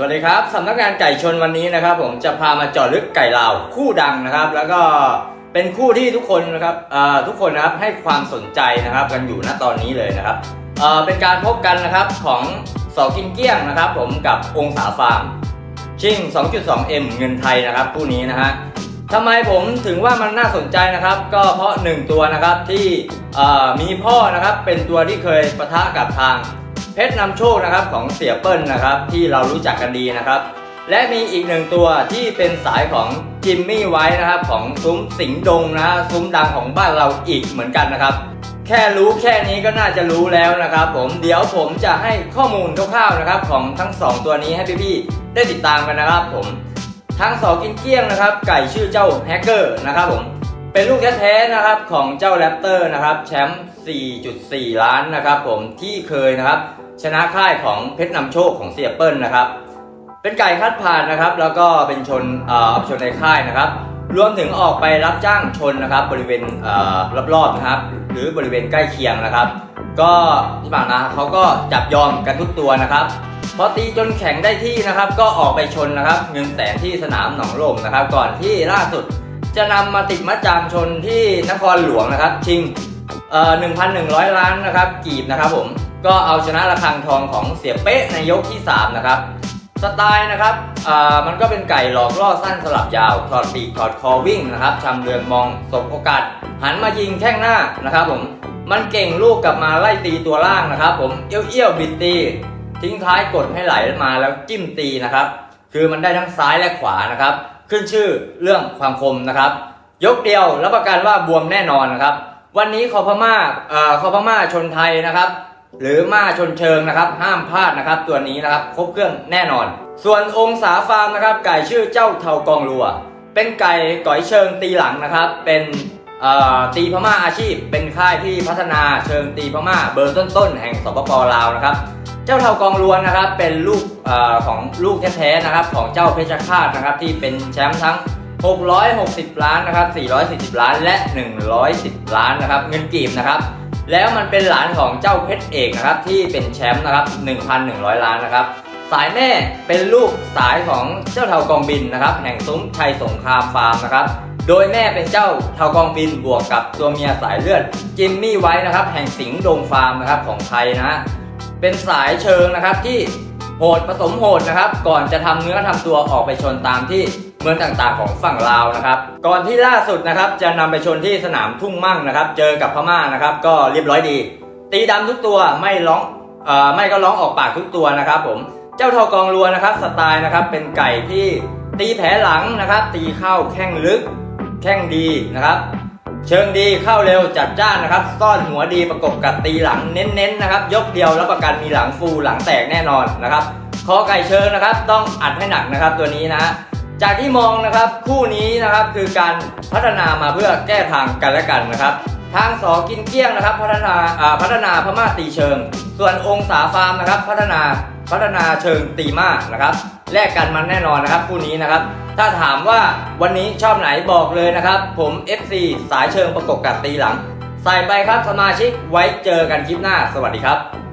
สวัสดีครับสำนักงานไก่ชนวันนี้นะครับ ผมจะพามาเจาะลึกไก่ลาวคู่ดังนะครับ แล้วก็เป็นคู่ที่ทุกคนนะครับทุกคนนะครับให้ความสนใจนะครับ กันอยู่ณตอนนี้เลยนะครับเเป็นการพบกันนะครับของสอกินเกี้ยงนะครับ ผมกับองศาฟาร์มชิง 2.2M เงินไทยนะครับคู่นี้นะฮะทำไมผมถึงว่ามันน่าสนใจนะครับ ก็เพราะ1ตัวนะครับที่มีพ่อนะครับเป็นตัวที่เคยปะทะกับทาง เพชรนำโชคนะครับของเสียเปิ้ลนะครับที่เรารู้จักกันดีนะครับ และมีอีกหนึ่งตัวที่เป็นสายของจิมมี่ไว้นะครับของซุ้มสิงดงนะซุ้มดังของบ้านเราอีกเหมือนกันนะครับ แค่รู้แค่นี้ก็น่าจะรู้แล้วนะครับ ผมเดี๋ยวผมจะให้ข้อมูลคร่าวๆนะครับ ของทั้งสองตัวนี้ให้พี่ๆได้ติดตามกันนะครับผมทั้งสองกินเกี้ยงนะครับ ไก่ชื่อเจ้าแฮกเกอร์นะครับผมเป็นลูกแท้ๆนะครับของเจ้าแรปเตอร์นะครับแชมป์4.4 ล้านนะครับผมที่เคยนะครับ ชนะค่ายของเพชรนำโชคของเสียเปิ้ลนะครับ เป็นไก่คัดผ่านนะครับ แล้วก็เป็นชนเอ่อชนในค่ายนะครับ รวมถึงออกไปรับจ้างชนนะครับ บริเวณเอ่อรอบๆนะครับ หรือบริเวณใกล้เคียงนะครับ ก็ที่ผ่านมาเขาก็จับยอมกันทุกตัวนะครับพอตีจนแข็งได้ที่นะครับ ก็ออกไปชนนะครับ เงินแสนที่สนามหนองลมนะครับ ก่อนที่ล่าสุดจะนำมาติดมัดจามชนที่นครหลวงนะครับ ชิงเอ่อ1,100 ล้านนะครับกีบนะครับผม ก็เอาชนะระฆังทองของเสียเป๊ะในยกที่ 3 นะครับ สไตล์นะครับมันก็เป็นไก่หลอกล่อสั้นสลับยาว ถอดปีกถอดคอวิ่งนะครับชำเรืองมองสบโอกาส หันมายิงแข้งหน้านะครับผม มันเก่งลูกกลับมาไล่ตีตัวล่างนะครับ ผมเอี้ยวเอี้ยวบิดตี ทิ้งท้ายกดให้ไหลมาแล้วจิ้มตีนะครับ คือมันได้ทั้งซ้ายและขวานะครับ ขึ้นชื่อเรื่องความคมนะครับ ยกเดียวรับประกันว่าบวมแน่นอนนะครับ วันนี้คอพม่าคอพม่าชนไทยนะครับ หรือม่าชนเชิงนะครับห้ามพลาดนะครับตัวนี้นะครับครบเครื่องแน่นอน ส่วนองศาฟาร์มนะครับไก่ชื่อเจ้าเทากองรัว เป็นไก่ก๋อยเชิงตีหลังนะครับ เป็นตีพม่าอาชีพ เป็นค่ายที่พัฒนาเชิงตีพม่าเบอร์ต้นๆแห่งสปปลาวนะครับเจ้าเทากองรวนนะครับเป็นลูกออของลูกแท้ๆนะครับของเจ้าเพชรฆาตนะครับที่เป็นแชมป์ทั้ง 660 ล้านนะครับ440 ล้านและ 110 ล้านนะครับเงินกีบนะครับ แล้วมันเป็นหลานของเจ้าเพชรเอกนะครับที่เป็นแชมป์นะครับ 1,100 ล้านนะครับ สายแม่เป็นลูกสายของเจ้าเทากองบินนะครับ แห่งซุ้มชัยสงครามฟาร์มนะครับ โดยแม่เป็นเจ้าเทากองบินบวกกับตัวเมียสายเลือดจิมมี่ไว้นะครับ แห่งสิงห์ดงฟาร์มนะครับของไทยนะฮะเป็นสายเชิงนะครับที่โหดผสมโหดนะครับ ก่อนจะทำเนื้อทำตัวออกไปชนตามที่ เมืองต่างๆของฝั่งลาวนะครับ ก่อนที่ล่าสุดนะครับจะนำไปชนที่สนามทุ่งมั่งนะครับ เจอกับพม่านะครับ ก็เรียบร้อยดี ตีดำทุกตัวไม่ร้องเอ่อไม่ก็ร้องออกปากทุกตัวนะครับผมเจ้าทอกองรัวนะครับ สไตล์นะครับเป็นไก่ที่ตีแผลหลังนะครับ ตีเข้าแข้งลึก แข้งดีนะครับเชิงดีเข้าเร็วจัดจ้านนะครับ ซ่อนหัวดีประกบกับตีหลังเน้นๆนะครับ ยกเดียวรับประกันมีหลังฟูหลังแตกแน่นอนนะครับคอไก่เชิงนะครับ ต้องอัดให้หนักนะครับตัวนี้นะ จากที่มองนะครับคู่นี้นะครับคือการพัฒนามาเพื่อแก้ทางกันและกันนะครับ ทางสอกินเกี้ยงนะครับ พัฒนาพัฒนาพม่าตีเชิง ส่วนองศาฟาร์มนะครับ พัฒนาพัฒนาเชิงตีม่านะครับแลกกันมันแน่นอนนะครับคู่นี้นะครับ ถ้าถามว่าวันนี้ชอบไหนบอกเลยนะครับ ผม FC สายเชิงประกบกับตีหลัง ใส่ไปครับสมาชิกไว้เจอกันคลิปหน้า สวัสดีครับ